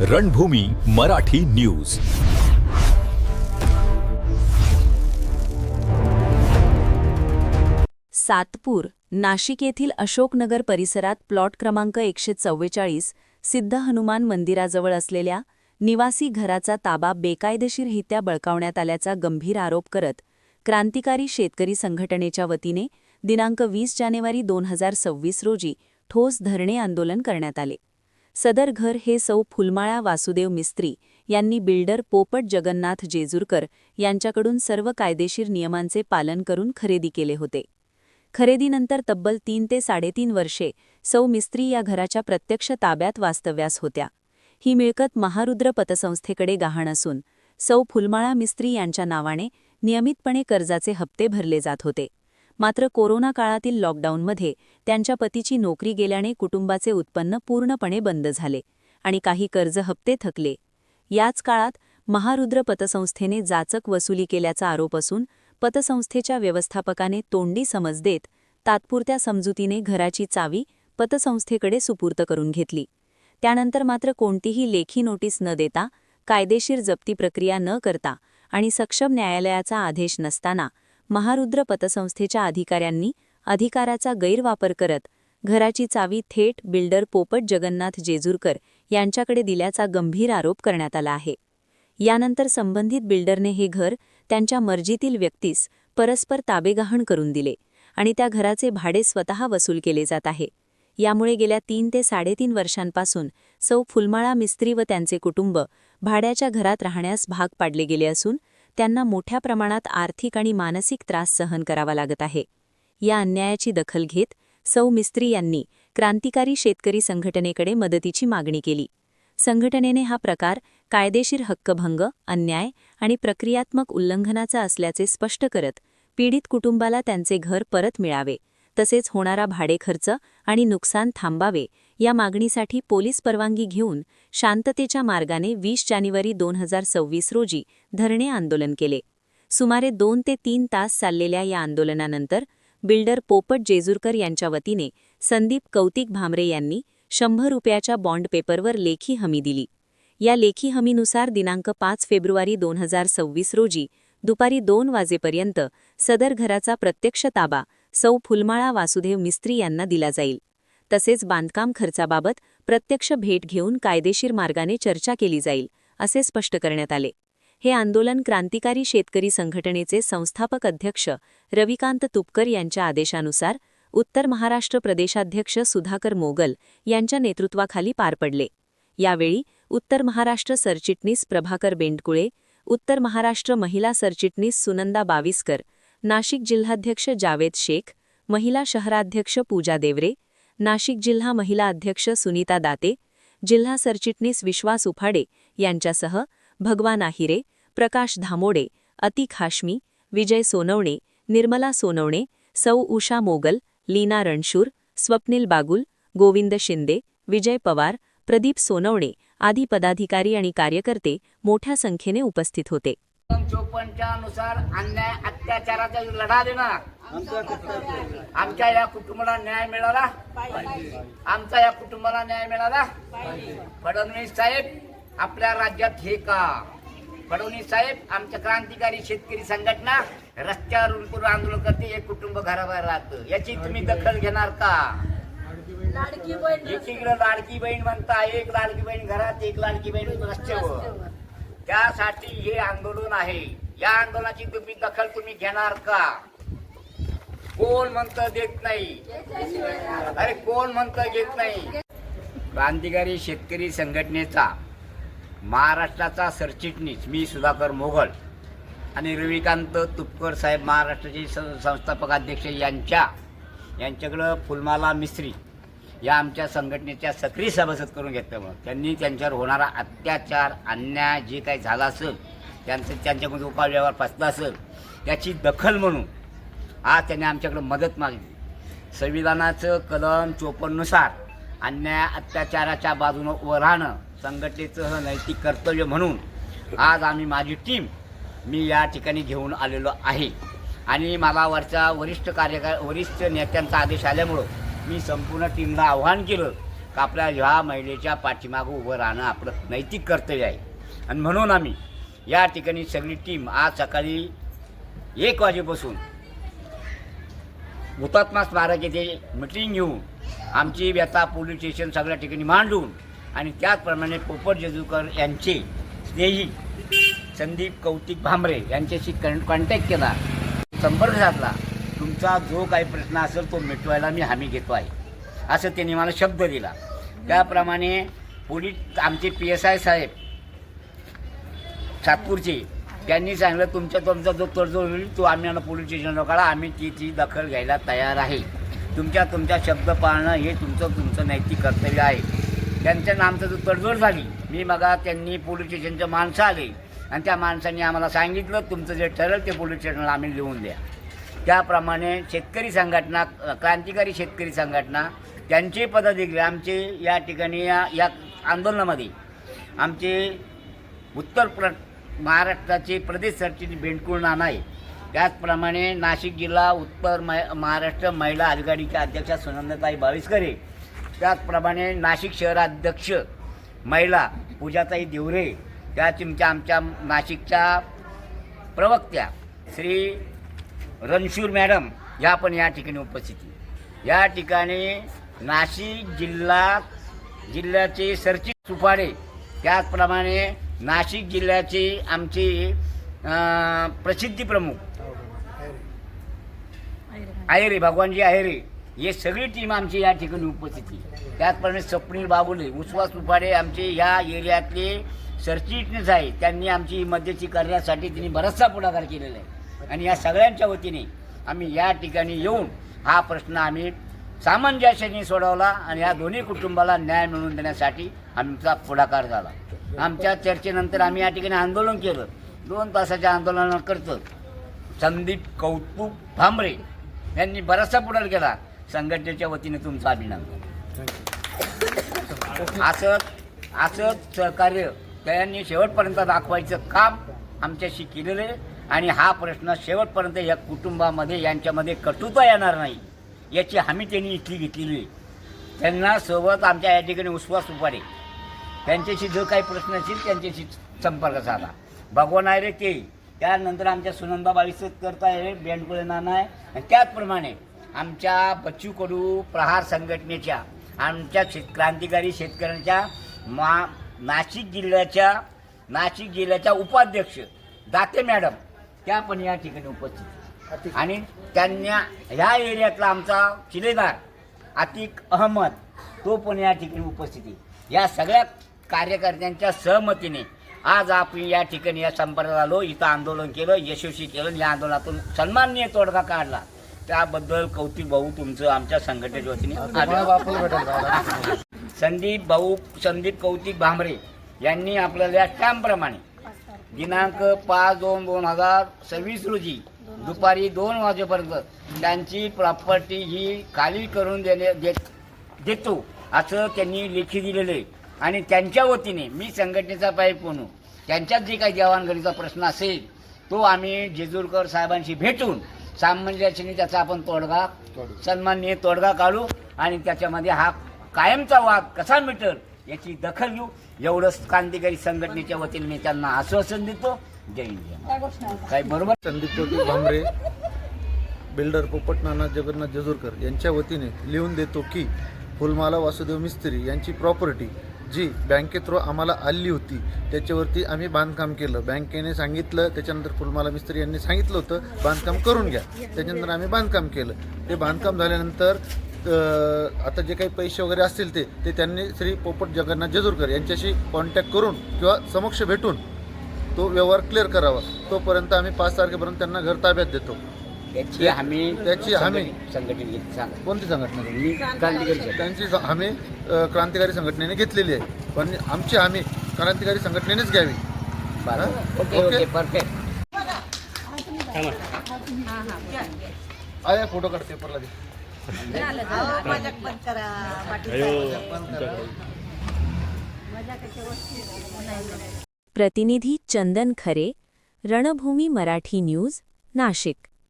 रणभूमी Marathi news. Satpur Nashik येथील अशोकनगर परिसरात plot क्रमांक एकशे चव्वेचाळीस सिद्ध हनुमान मंदिराजवळ असलेल्या निवासी घराचा ताबा बेकायदेशीररित्या बळकावण्यात आल्याचा गंभीर आरोप करत क्रांतिकारी शेतकरी संघटनेच्या वतीने दिनांक वीस जानेवारी दोन हजार सव्वीस रोजी ठोस धरणे आंदोलन करण्यात आले. सदर घर हे सौ फुलमाळा वासुदेव मिस्त्री यांनी बिल्डर पोपट जगन्नाथ जेजूरकर यांच्याकडून सर्व कायदेशीर नियमांचे पालन करून खरेदी केले होते. खरेदीनंतर तब्बल तीन ते साडेतीन वर्षे सौ मिस्त्री या घराच्या प्रत्यक्ष ताब्यात वास्तव्यास होत्या. ही मिळकत महारुद्र पतसंस्थेकडे गहाण असून सौ फुलमाळा मिस्त्री यांच्या नावाने नियमितपणे कर्जाचे हप्ते भरले जात होते. मात्र कोरोना काळातील लॉकडाऊनमध्ये त्यांच्या पतीची नोकरी गेल्याने कुटुंबाचे उत्पन्न पूर्णपणे बंद झाले आणि काही कर्ज हप्ते थकले. याच काळात महारुद्र पतसंस्थेने जाचक वसुली केल्याचा आरोप असून पतसंस्थेच्या व्यवस्थापकाने तोंडी समज देत तात्पुरत्या समजुतीने घराची चावी पतसंस्थेकडे सुपूर्त करून घेतली. त्यानंतर मात्र कोणतीही लेखी नोटीस न देता कायदेशीर जप्ती प्रक्रिया न करता आणि सक्षम न्यायालयाचा आदेश नसताना महारुद्र पतसंस्थेच्या अधिकाऱ्यांनी अधिकाराचा गैरवापर करत घराची चावी थेट बिल्डर पोपट जगन्नाथ जेजूरकर यांच्याकडे दिल्याचा गंभीर आरोप करण्यात आला आहे. यानंतर संबंधित बिल्डरने हे घर त्यांच्या मर्जीतील व्यक्तीस परस्पर ताबेगहाण करून दिले आणि त्या घराचे भाडे स्वतः वसूल केले जात आहे. यामुळे गेल्या तीन ते साडेतीन वर्षांपासून सौ फुलमाळा मिस्त्री व त्यांचे कुटुंब भाड्याच्या घरात राहण्यास भाग पाडले गेले असून त्यांना मोठ्या प्रमाणात आर्थिक आणि मानसिक त्रास सहन करावा लागत आहे. या अन्यायाची दखल घेत सौ मिस्त्री यांनी क्रांतिकारी शेतकरी संघटनेकडे मदतीची मागणी केली. संघटनेने हा प्रकार कायदेशीर हक्कभंग अन्याय आणि प्रक्रियात्मक उल्लंघनाचा असल्याचे स्पष्ट करत पीडित कुटुंबाला त्यांचे घर परत मिळावे तसेच होणारा भाडेखर्च आणि नुकसान थांबावे या मागणीसाठी पोलीस परवानगी घेऊन शांततेच्या मार्गाने वीस जानेवारी दोन हजार सव्वीस रोजी धरणे आंदोलन केले. सुमारे दोन ते तीन तास चाललेल्या या आंदोलनानंतर बिल्डर पोपट जेजूरकर यांच्या वतीने संदीप कौतिक भामरे यांनी शंभर रुपयाच्या बॉन्ड पेपरवर लेखी हमी दिली. या लेखी हमीनुसार दिनांक पाच फेब्रुवारी दोन हजार सव्वीस रोजी दुपारी दोन वाजेपर्यंत सदर घराचा प्रत्यक्ष ताबा सौ फुलमाळा वासुदेव मिस्त्री यांना दिला जाईल. तसेच बांधकाम खर्चाबाबत प्रत्यक्ष भेट घेऊन कायदेशीर मार्गाने चर्चा केली जाईल असे स्पष्ट करण्यात आले. हे आंदोलन क्रांतिकारी शेतकरी संघटनेचे संस्थापक अध्यक्ष रविकांत तुपकर यांच्या आदेशानुसार उत्तर महाराष्ट्र प्रदेशाध्यक्ष सुधाकर मोगल यांच्या नेतृत्वाखाली पार पडले. यावेळी उत्तर महाराष्ट्र सरचिटणीस प्रभाकर बेंडकुळे उत्तर महाराष्ट्र महिला सरचिटणीस सुनंदा बाविस्कर नाशिक जिल्हाध्यक्ष जावेद शेख महिला शहराध्यक्ष पूजा देवरे नाशिक जिल्हा महिला अध्यक्ष सुनीता दाते जिल्हा सरचिटणीस विश्वास उफाडे यांच्यासह भगवान आहिरे प्रकाश धामोडे अतिक हाशमी विजय सोनवणे निर्मला सोनवणे सौ उषा मोगल लीना रणशूर स्वप्नील बागुल गोविंद शिंदे विजय पवार प्रदीप सोनवणे आदी पदाधिकारी आणि कार्यकर्ते मोठ्या संख्येने उपस्थित होते. चोपन्नच्या नुसार अन्याय अत्याचाराचा लढा देणार. आमच्या या कुटुंबाला न्याय मिळाला? आमच्या या कुटुंबाला न्याय मिळाला? फडणवीस साहेब आपल्या राज्यात हे का? फडणवीस साहेब आमच्या क्रांतिकारी शेतकरी संघटना रस्त्यावर उलटून आंदोलन करते एक कुटुंब घराबाहेर राहतं. याची तुम्ही दखल घेणार का? एकीकडे लाडकी बहीण म्हणता एक लाडकी बहीण घरात एक लाडकी बहीण रस्त्यावर. त्यासाठी हे आंदोलन आहे. या आंदोलनाची तुम्ही दखल तुम्ही घेणार का? कोण म्हणतं देत नाही? अरे कोण म्हणतं घेत नाही? क्रांतिकारी शेतकरी संघटनेचा महाराष्ट्राचा सरचिटणीस मी सुधाकर मोघल आणि रविकांत तुपकर साहेब महाराष्ट्राचे संस्थापक अध्यक्ष यांच्या यांच्याकडं फुलमाला मिस्त्री या आमच्या संघटनेच्या सक्रिय सभासद करून घेतल्यामुळं त्यांनी त्यांच्यावर होणारा अत्याचार अन्याय जे काही झाला असेल त्यांचं त्यांच्याकडून उपायव्यवहार फसला असेल त्याची दखल म्हणून आज त्यांनी आमच्याकडे मदत मागली संविधानाचं कलम चोपन्ननुसार अन्याय अत्याचाराच्या बाजूनं उभं राहणं संघटनेचं नैतिक कर्तव्य म्हणून आज आम्ही माझी टीम मी या ठिकाणी घेऊन आलेलो आहे. आणि मला वरच्या वरिष्ठ कार्यकार वरिष्ठ नेत्यांचा आदेश आल्यामुळं मी संपूर्ण टीमला आव्हान केलं का आपल्या ह्या महिलेच्या पाठीमागं उभं राहणं आपलं नैतिक कर्तव्य आहे. आणि म्हणून आम्ही या ठिकाणी सगळी टीम आज सकाळी एक वाजेपासून हुतात्मा स्मारक येथे मिटिंग घेऊन आमची व्यथा पोलीस स्टेशन सगळ्या ठिकाणी मांडून आणि त्याचप्रमाणे पोपट जेजूकर यांचे स्नेही संदीप कौतिक भांबरे यांच्याशी कन कॉन्टॅक्ट केला. संपर्क साधला. तुमचा जो काही प्रश्न असेल तो मिटवायला मी हमी घेतो आहे. असं त्यांनी मला शब्द दिला. त्याप्रमाणे पोलीस आमचे पी एस आय साहेब सातपूरचे त्यांनी सांगलं तुमच्या तुमचा जो तडजोड होईल तो आम्ही आम्हाला पोलीस स्टेशनला काढा. आम्ही ती ती दखल घ्यायला तयार आहे. तुमच्या तुमच्या शब्द पाळणं हे तुमचं तुमचं नैतिक कर्तव्य आहे. त्यांच्या आमचं जो तडजोड झाली मी मगा त्यांनी पोलीस स्टेशनचे माणसं आले. आणि त्या माणसांनी आम्हाला सांगितलं तुमचं जे ठरेल ते पोलीस स्टेशनला आम्ही लिहून द्या. त्याप्रमाणे शेतकरी संघटना क्रांतिकारी शेतकरी संघटना त्यांचे पदाधिकारी आमचे या ठिकाणी या या आंदोलनामध्ये आमचे उत्तर प्र महाराष्ट्राचे प्रदेश सरचिटणीस बेंडकुळ नाना आहे. त्याचप्रमाणे नाशिक जिल्हा उत्तर मै महाराष्ट्र महिला आघाडीच्या अध्यक्षा सुनंदताई बावीसकरे. त्याचप्रमाणे नाशिक शहराध्यक्ष महिला पूजाताई देवरे. त्या तुमच्या आमच्या नाशिकच्या प्रवक्त्या श्री रणशूर मॅडम ह्या पण या ठिकाणी उपस्थित या ठिकाणी नाशिक जिल्हा जिल्ह्याचे सरचिट सुपाडे त्याचप्रमाणे नाशिक जिल्ह्याचे आमचे प्रसिद्धी प्रमुख आहेरे भगवानजी आहेरे हे सगळी टीम आमची या ठिकाणी उपस्थिती त्याचप्रमाणे स्वप्नील बाबुले उस्वास सुपाडे आमचे या एरियातले सरचिटणीस आहे त्यांनी आमची मध्यस्थी करण्यासाठी त्यांनी बराचसा पुढाकार केलेला आहे. आणि या सगळ्यांच्या वतीने आम्ही या ठिकाणी येऊन हा प्रश्न आम्ही सामंजस्याने सोडवला आणि या दोन्ही कुटुंबाला न्याय मिळवून देण्यासाठी आमचा पुढाकार झाला. आमच्या चर्चेनंतर आम्ही या ठिकाणी आंदोलन केलं. दोन तासाच्या आंदोलनाकरतं संदीप कौतुक भांबरे यांनी बराचसा पुढार केला. संघटनेच्या वतीने तुमचं अभिनंदन. असं असंच सहकार्य त्यांनी शेवटपर्यंत दाखवायचं काम आमच्याशी केलेलं आहे. आणि हा प्रश्न शेवटपर्यंत या कुटुंबामध्ये यांच्यामध्ये कटुता येणार नाही याची हमी त्यांनी इथली घेतलेली आहे. त्यांना सोबत आमच्या या ठिकाणी उस्वास उपाडे. त्यांच्याशी जो काही प्रश्न असतील त्यांच्याशी संपर्क साधा. भगवान आहे रे ते. त्यानंतर आमच्या सुनंदा बावीस करता आहे बेंडकुळे नाना आहे. आणि त्याचप्रमाणे आमच्या बच्चू कडू प्रहार संघटनेच्या आमच्या शेत क्रांतिकारी शेतकऱ्यांच्या मा नाशिक जिल्ह्याच्या नाशिक जिल्ह्याच्या उपाध्यक्ष दाते मॅडम त्या पण या ठिकाणी उपस्थित. आणि त्यांना ह्या एरियातला आमचा शिलेदार आतिक अहमद तो पण या ठिकाणी उपस्थित आहे या सगळ्या कार्यकर्त्यांच्या सहमतीने आज आपण या ठिकाणी या संपर्कात आलो इथं आंदोलन केलं यशस्वी केलं या आंदोलनातून सन्माननीय तोडगा काढला त्याबद्दल कौतिक भाऊ तुमचं आमच्या संघटनेच्या वतीने. संदीप भाऊ संदीप कौतिक भांबरे यांनी आपल्याला स्टॅम्पप्रमाणे दिनांक पाच दोन दोन हजार सव्वीस रोजी दुपारी दोन वाजेपर्यंत त्यांची प्रॉपर्टी ही खाली करून देणे देत देतो असं त्यांनी लेखी दिलेलं आहे. आणि त्यांच्या वतीने मी संघटनेचा पाईप म्हणून त्यांच्यात जे काही देवाणघडीचा प्रश्न असेल तो आम्ही जेजूरकर साहेबांशी भेटून सामंजस्याने त्याचा आपण तोडगा. सन्माननीय तोडगा काढू आणि त्याच्यामध्ये हा कायमचा वाद कसा मिटल याची दखल घेऊ. एवढंच क्रांतिकारी संघटनेच्या वतीने मी त्यांना आश्वासन देतो. जय हिंद काय बरोबर? संदीप भांबरे बिल्डर पोपट नाना जगन्नाथ जजूरकर यांच्या वतीने लिहून देतो की फुलमाला वासुदेव मिस्त्री यांची प्रॉपर्टी जी बँके थ्रू आम्हाला आली होती त्याच्यावरती आम्ही बांधकाम केलं. बँकेने सांगितलं त्याच्यानंतर फुलमाला मिस्त्री यांनी सांगितलं होतं बांधकाम करून घ्या. त्याच्यानंतर आम्ही बांधकाम केलं. ते बांधकाम झाल्यानंतर आता जे काही पैसे वगैरे असतील ते ते त्यांनी श्री पोपट जगन्नाथ जजूरकर यांच्याशी कॉन्टॅक्ट करून किंवा समक्ष भेटून तो व्यवहार क्लिअर करावा. तोपर्यंत आम्ही पाच तारखेपर्यंत त्यांना घर ताब्यात देतो. त्याची हमी त्याची हमी. सांगा. कोणती संघटना? मी क्रांतिकारी. त्यांची स- हमी अ, क्रांतिकारी संघटनेने घेतलेली आहे. पण आमची हमी क्रांतिकारी संघटनेनेच घ्यावी. बरं. ओके परफेक्ट आहे फोटो काढ पेपरला दे. प्रतिनिधी चंदन खरे रणभूमी मराठी न्यूज नाशिक.